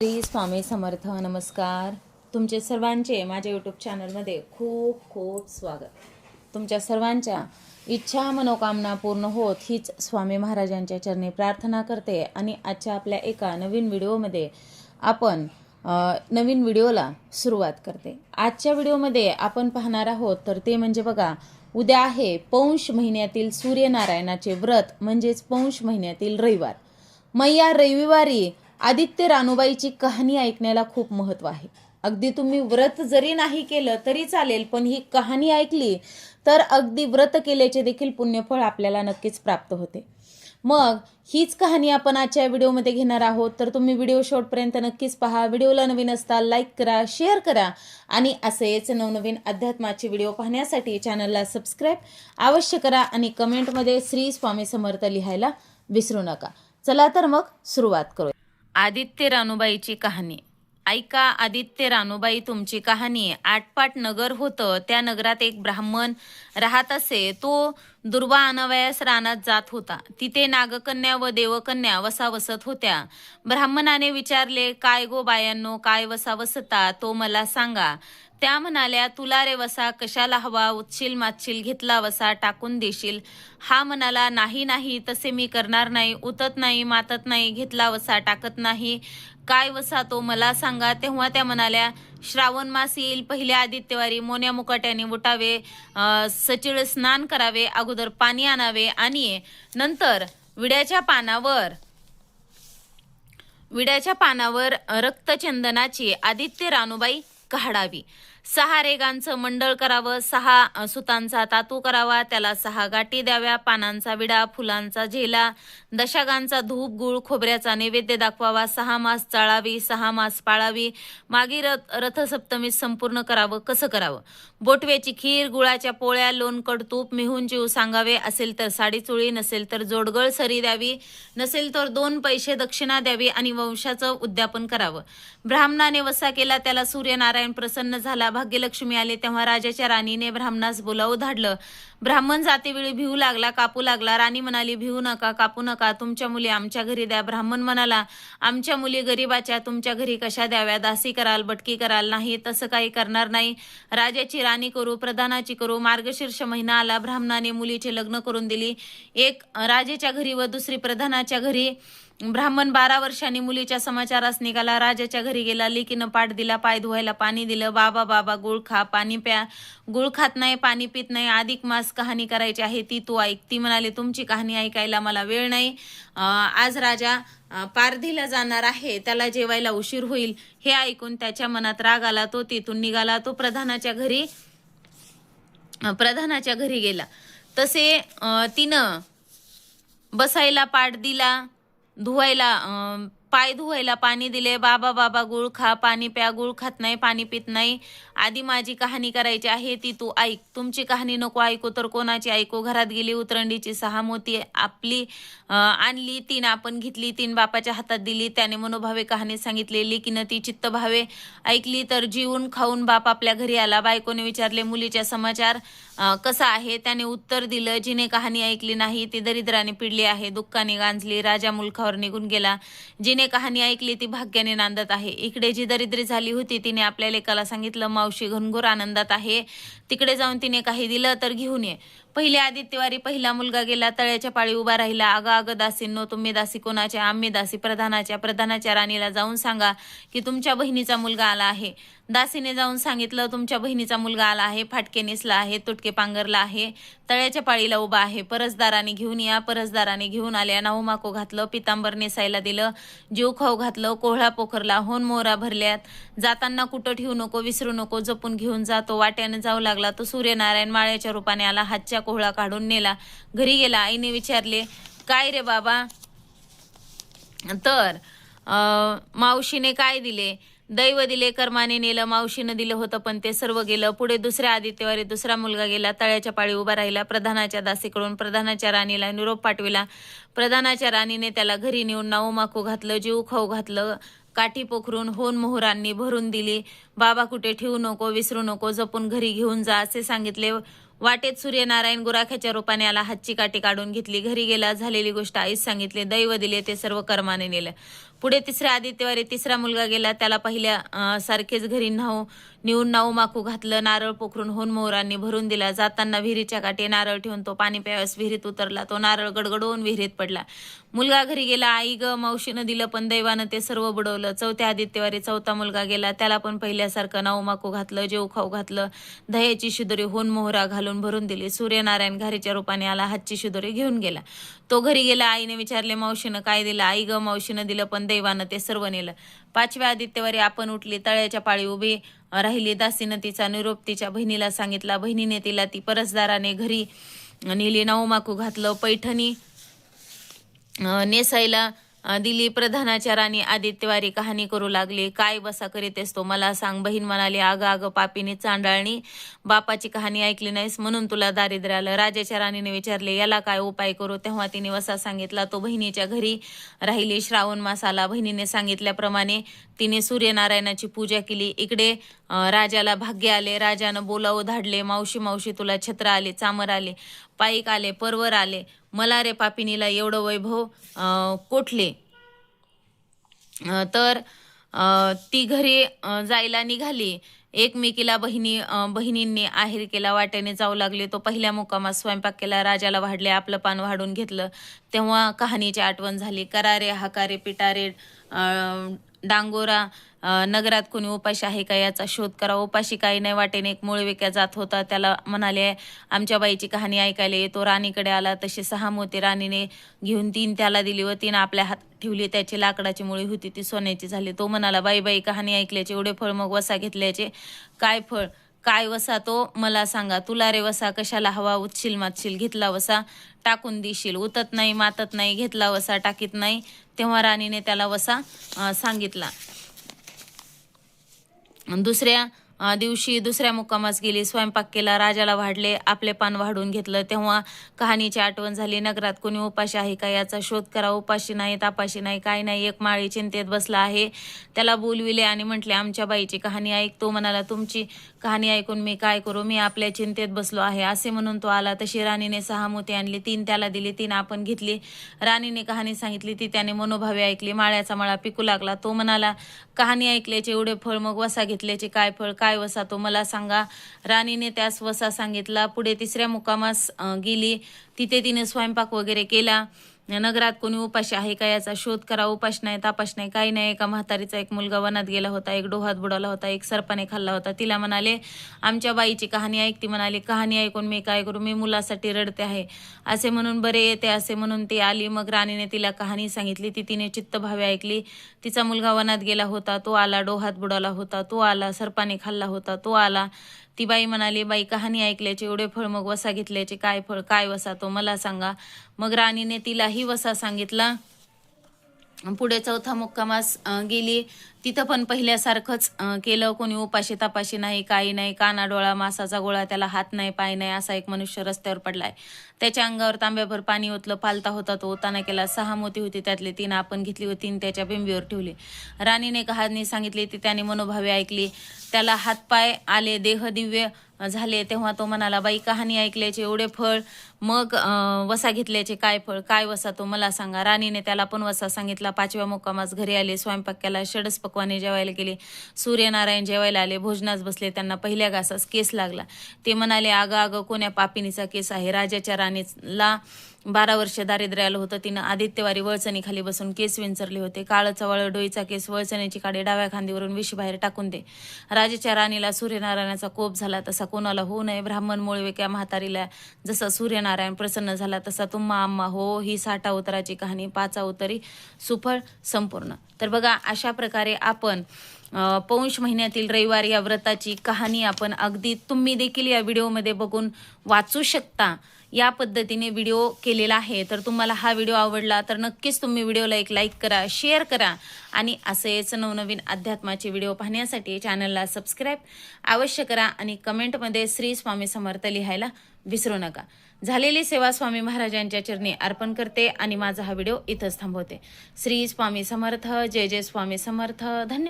श्री स्वामी समर्थ नमस्कार. तुमचे सर्वांचे माझ्या यूट्यूब चॅनलमध्ये खूप खूप स्वागत. तुमच्या सर्वांच्या इच्छा मनोकामना पूर्ण होत हीच स्वामी महाराजांच्या चरणी प्रार्थना करते. आणि आजच्या आपल्या एका नवीन व्हिडिओमध्ये आपण नवीन व्हिडिओला सुरुवात करते. आजच्या व्हिडिओमध्ये आपण पाहणार आहोत तर ते म्हणजे बघा उद्या आहे पौष महिन्यातील सूर्यनारायणाचे व्रत म्हणजेच पौष महिन्यातील रविवार. मैया रविवारी आदित्य रानूबाईची कहाणी ऐकण्याला खूप महत्त्व आहे. अगदी तुम्ही व्रत जरी नाही केलं तरी चालेल पण ही कहाणी ऐकली तर अगदी व्रत केल्याचे देखील पुण्यफळ आपल्याला नक्कीच प्राप्त होते. मग हीच कहाणी आपण आजच्या व्हिडिओमध्ये घेणार आहोत. तर तुम्ही व्हिडिओ शेवटपर्यंत नक्कीच पहा. व्हिडिओला नवीन असता लाईक करा शेअर करा आणि असेच नवनवीन अध्यात्माचे व्हिडिओ पाहण्यासाठी चॅनलला सबस्क्राईब अवश्य करा आणि कमेंटमध्ये श्री स्वामी समर्थ लिहायला विसरू नका. चला तर मग सुरुवात करू आदित्य रानूबाईची कहाणी. ऐका आदित्य रानूबाई तुमची कहाणी. आटपाट नगर होतं त्या नगरात एक ब्राह्मण राहत असे. तो दुर्वा अनवयास रानात जात होता. तिथे नागकन्या व देवकन्या वसा वसत होत्या. ब्राह्मणाने विचारले काय गो बायांनो काय वसा वसता तो मला सांगा. त्या म्हणाल्या तुला रे वसा कशाला हवा? उच्शील मातशील घेतला वसा टाकून देशील. हा म्हणाला नाही नाही तसे मी करणार नाही. उतत नाही मातत नाही घेतला वसा टाकत नाही. काय वसा तो मला सांगा. तेव्हा त्या म्हणाल्या श्रावण मास येईल पहिल्या आदित्यवारी मोन्या मुकाट्याने उठावे सचिळ स्नान करावे अगोदर पाणी आणावे आणि नंतर विड्याच्या पानावर विड्याच्या पानावर रक्तचंदनाची आदित्य रानूबाई काढावी. सहा रेगांचं मंडळ करावं सहा सुतांचा तातू करावा त्याला सहा गाठी द्याव्या पानांचा विडा फुलांचा झेला दशागांचा धूप गुळ खोबऱ्याचा नैवेद्य दाखवावा सहा मास चाळावी सहा मास पाळावी मागे रथ रथसप्तमी संपूर्ण करावं कसं करावं? बोटव्याची खीर गुळाच्या पोळ्या लोणकड तूप मिहून जीव सांगावे असेल तर साडीचुळी नसेल तर जोडगळ सरी द्यावी नसेल तर दोन पैसे दक्षिणा द्यावी आणि वंशाचं उद्यापन करावं. ब्राह्मणाने वसा केला त्याला सूर्यनारायण प्रसन्न झाला भाग्यलक्ष्मी आले तेव्हा राजाच्या राणीने ब्राह्मणास बोलावं धाडलं. ब्राह्मण जातेवेळी भिवू लागला कापू लागला राणी म्हणाली भिवू नका कापू नका तुमच्या मुली आमच्या घरी द्या. ब्राह्मण म्हणाला आमच्या मुली गरीबाच्या तुमच्या घरी कशा द्याव्या? दासी कराल बटकी कराल नाही तसं काही करणार नाही. राजाची राणी करू प्रधानाची करू मार्गशीर्ष महिना आला ब्राह्मणाने मुलीचे लग्न करून दिली. एक राजेच्या घरी व दुसरी प्रधानाच्या घरी. ब्राह्मण बारा वर्षांनी मुलीच्या समाचारास निघाला. राजाच्या घरी गेला लेकीनं पाठ दिला पाय धुवायला पाणी दिलं. बाबा बाबा गुळ खा पाणी प्या. गुळ खात नाही पाणी पित नाही. अधिक मास कहाणी करायची आहे ती तू ऐक. ती म्हणाली तुमची कहाणी ऐकायला मला वेळ नाही. आज राजा पारधीला जाणार आहे. त्याला जेवायला उशीर होईल. हे ऐकून त्याच्या मनात राग आला. तो तिथून निघाला. तो प्रधानाच्या घरी प्रधानाच्या घरी गेला. तसे तिनं बसायला पाठ दिला धुवायला पाय धुवायला पाणी दिले बाबा बाबा गुळ खा पाणी प्या गुळ खात नाही पाणी पित नाही. आधी माझी कहाणी करायची आहे ती तू ऐक. तुमची कहाणी नको ऐकू तर कोणाची ऐकू? घरात गेली उतरंडीची सहा मोती आपली आणली तीन आपण घेतली तीन बापाच्या हातात दिली. त्याने मनोभावे कहाणी सांगितलेली की न ती चित्तभावे ऐकली तर जीवन खाऊन बाप आपल्या घरी आला. बायकोने विचारले मुलीच्या समाचार कसा आहे? त्याने उत्तर दिलं जिने कहाणी ऐकली नाही ती दरिद्राने पिडली आहे. दुःखाने गांजली राजा मुलखावर निघून गेला. जिने कहाणी ऐकली ती भाग्याने नांदत आहे. इकडे जी दरिद्री झाली होती तिने आपल्या लेकाला सांगितलं मावशी घनघोर आनंदात आहे. तिकडे जाऊन तिने काही दिलं तर घेऊन ये. पहिले आदित्यवारी पहिला मुलगा गेला तळ्याच्या पाळी उभा राहिला. अगं अगं दासींनो तुम्ही दासी कोणाच्या आम्ही दासी प्रधानाच्या प्रधानाच्या राणीला जाऊन सांगा की तुमच्या बहिणीचा मुलगा आला आहे. दासीने जाऊन सांगितलं तुमच्या बहिणीचा मुलगा आला आहे फाटके नेसला आहे तुटके पांगरला आहे तळ्याच्या पाळीला उभा आहे. परसदाराने घेऊन या परसदाराने घेऊन आल्या. नाहुमाको घातलं पितांबर नेसायला दिलं जीव खाऊ घातलं कोहळा पोखरला होन मोहरा भरल्यात. जाताना कुठं ठेवू नको विसरू नको जपून घेऊन जातो वाट्याने जाऊ लागला तो सूर्यनारायण माळ्याच्या रूपाने आला. हातच्या कोहळा काढून नेला. घरी गेला. आईने विचारले काय रे बाबा? तर मावशीने काय दिले? दैव दिले कर्माने नेलं मावशीनं दिलं होतं पण ते सर्व गेलं. पुढे दुसऱ्या आदित्यवारी दुसरा मुलगा गेला. तळ्याच्या पाळी उभा राहिला. प्रधानाच्या दासीकडून प्रधानाच्या राणीला निरोप पाठविला. प्रधानाच्या राणीने त्याला घरी नेऊन नाऊ माकू घातलं जीव खाऊ घातलं काठी पोखरून होन मोहरांनी भरून दिली. बाबा कुठे ठेवू नको विसरू नको जपून घरी घेऊन जा असे सांगितले. वाटेत सूर्यनारायण गुराख्याच्या रूपाने आला हातची काठी काढून घेतली. घरी गेला झालेली गोष्ट आईच सांगितली. दैव दिले ते सर्व कर्माने नेलं. पुढे तिसऱ्या आदित्यवारी तिसरा मुलगा गेला त्याला पहिल्या सारखेच घरी न्हाऊ नेऊन नाऊ माकू घातलं नारळ पोखरून होन मोहरांनी भरून दिला. जाताना विहिरीच्या काठी नारळ ठेवून तो पाणी प्यावस विहिरीत उतरला. तो नारळ गडगडवून विहिरीत पडला. मुलगा घरी गेला आई ग मावशीनं दिलं पण दैवानं ते सर्व बुडवलं. चौथ्या आदित्यवारी चौथा मुलगा गेला त्याला पण पहिल्यासारखं नाऊ माकू घातलं जेव खाऊ घातलं. दह्याची शिदोरी होन मोहरा घालून भरून दिली. सूर्यनारायण घारीच्या रूपाने आला हातची शिदोरी घेऊन गेला. तो घरी गेला आईने विचारले मावशीनं काय दिलं? आई ग मावशीनं दिलं पण दैवानं ते सर्व नेलं. पाचव्या आदित्यवारी आपण उठली तळ्याच्या पाळी उभी राहिली दासीनं तिचा निरोप तिच्या बहिणीला सांगितला. बहिणीने तिला ती परसदाराने घरी नेली नवमाकू घातलं पैठणी नेसायला दिली प्रधानाच्या राणी आदित्यवारी कहाणी करू लागली. काय बसा करीतेस तो? मला सांग. बहीण म्हणाली आग आग पापीने चांडाळणी. बापाची कहाणी ऐकली नाहीस म्हणून तुला दारिद्र्य आलं. राजाच्या राणीने विचारले याला काय उपाय करू? तेव्हा तिने वसा सांगितला तो बहिणीच्या घरी राहिली. श्रावण मास आला बहिणीने सांगितल्याप्रमाणे तिने सूर्यनारायणाची पूजा केली. इकडे राजाला भाग्य आले. राजानं बोलावं धाडले. मावशी मावशी तुला छत्र आले चामर आले पाईक आले परवर आले. मला रे पापिनीला एवढं वैभव कोठले? तर ती घरी जायला निघाली. एकमेकीला बहिणी बहिणींनी आहेर केला वाट्याने जाऊ लागले. तो पहिल्या मुकामात स्वयंपाक केला राजाला वाढले आपलं पान वाढून घेतलं. तेव्हा कहाणीची आठवण झाली. करारे हाकारे पिटारे डांगोरा नगरात कोणी उपाशी आहे का याचा शोध करा. उपाशी काही नाही वाटेने एक मूळ विक्या जात होता. त्याला म्हणाले आमच्या बाईची कहाणी ऐकायला येतो. राणीकडे आला तशी सहा मोती राणीने घेऊन तीन त्याला दिली व तीन आपल्या हात ठेवली. त्याची लाकडाची मुळी होती ती सोन्याची झाली. तो म्हणाला बाई बाई कहाणी ऐकल्याचे एवढे फळ मग वसा घेतल्याचे काय फळ? काय वसा तो? मला सांगा तुला रे वसा कशाला हवा? उचशील मातशील घेतला वसा? टाकून देशील. उतत नाही मातत नाही घेतला वसा टाकीत नाही. तेव्हा राणीने त्याला वसा सांगितला. दुसऱ्या दिवशी दुसऱ्या मुक्कामास गेली स्वयंपाक केला राजाला वाढले आपले पान वाढून घेतलं तेव्हा कहाणीची आठवण झाली नगरात कोणी उपाशी आहे का याचा शोध करा उपाशी नाही तापाशी नाही काय नाही एक माळी चिंतेत बसला आहे. त्याला बोलविले आणि म्हटले आमच्या बाईची कहाणी ऐक तो म्हणाला तुमची कहाणी ऐकून मी काय करू? मी आपल्या चिंतेत बसलो आहे. असे म्हणून तो आला. तशी राणीने सहा मोती आणली. तीन त्याला दिली. तीन आपण घेतली. राणीने कहाणी सांगितली. ती त्याने मनोभावे ऐकली. माळ्याचा मळा पिकू लागला. तो म्हणाला कहाणी ऐकल्याचे एवढे फळ मग वसा घेतल्याचे काय फळ? काय वसा? तो मला सांगा. राणीने त्यास वसा सांगितला. पुढे तिसऱ्या मुकामास गेली. तिथे तिने स्वयंपाक वगैरे केला. नगरात कोणी उपाशी आहे का याचा शोध करा. उपाश नाही तापाश नाही काही नाही. एका म्हातारीचा एक मुलगा वनात गेला होता एक डोहात बुडाला होता एक सरपाने खाल्ला होता. तिला म्हणाले आमच्या बाईची कहाणी ऐक. ती म्हणाली कहाणी ऐकून मी काय करू? मी मुलासाठी रडते आहे. असे म्हणून बरे येते असे म्हणून ती आली. मग राणीने तिला कहाणी सांगितली. ती तिने चित्तभावे ऐकली. तिचा मुलगा वनात गेला होता. तो आला डोहात बुडाला होता. तो आला सरपाने खाल्ला होता. तो आला. ती बाई म्हणाली बाई कहाणी ऐकल्याचे एवढे फळ मग वसा घेतल्याचे काय फळ काय वसा तो मला सांगा. मग राणीने तिलाही वसा सांगितला. पुढे चौथा मुक्कामास गेली. तिथं पण पहिल्यासारखंच केलं. कोणी उपाशी तपाशी नाही काही नाही. काना डोळा मासाचा गोळा त्याला हात नाही पाय नाही असा एक मनुष्य रस्त्यावर पडलाय. त्याच्या अंगावर तांब्याभर पाणी ओतलं पालता होता तो ओताना केला. सहा मोती होती त्यातले तीन आपण घेतली व तीन त्याच्या बिंबीवर ठेवले. राणीने कहाणी सांगितली ती त्याने मनोभावे ऐकली. त्याला हातपाय आले देह दिव्य झाले तेव्हा तो म्हणाला बाई कहाणी ऐकल्याचे एवढे फळ मग वसा घेतल्याचे काय फळ काय वसा तो मला सांगा. राणीने त्याला पण वसा सांगितला. पाचव्या मुक्कामास घरी आले स्वयंपाक केला षडस पकवाने जेवायला गेले. सूर्यनारायण जेवायला आले भोजनास बसले त्यांना पहिल्या घासास केस लागला. ते म्हणाले आगं आगं कोण्या पापिनीचा केस आहे? राजाच्या राणीला बारा वर्ष दारिद्र्य आलं होतं. तिनं आदित्यवारी वळचणीखाली बसून केस विंचरले होते. काळ चवळ डोईचा केस वळचणीची काडे डाव्या खांदीवरून विषबाहेर टाकून दे. राजाच्या राणीला सूर्यनारायणाचा कोप झाला तसा कोणाला होऊ नये. ब्राह्मण मुळविक्या म्हातारीला जसा सूर्यनारायण प्रसन्न झाला तसा तुम्हा आम्हा हो. ही साठा उतराची कहाणी पाचा उतरी सुफळ संपूर्ण. तर बघा अशा प्रकारे आपण पौष महिन्यातील रविवार या व्रताची कहाणी आपण अगदी तुम्ही देखील या व्हिडिओमध्ये बघून वाचू शकता. या पद्धतीने व्हिडिओ केलेला आहे. तर तुम्हाला हा व्हिडिओ आवडला तर नक्कीच तुम्ही व्हिडिओला एक लाईक करा शेअर करा आणि असेच नवनवीन अध्यात्माचे व्हिडिओ पाहण्यासाठी चॅनलला सबस्क्राईब अवश्य करा आणि कमेंटमध्ये श्री स्वामी समर्थ लिहायला विसरू नका. झालेली सेवा स्वामी महाराजांच्या चरणी अर्पण करते आणि माझा हा व्हिडिओ इथंच थांबवते. श्री स्वामी समर्थ जय जय स्वामी समर्थ. धन्यवाद.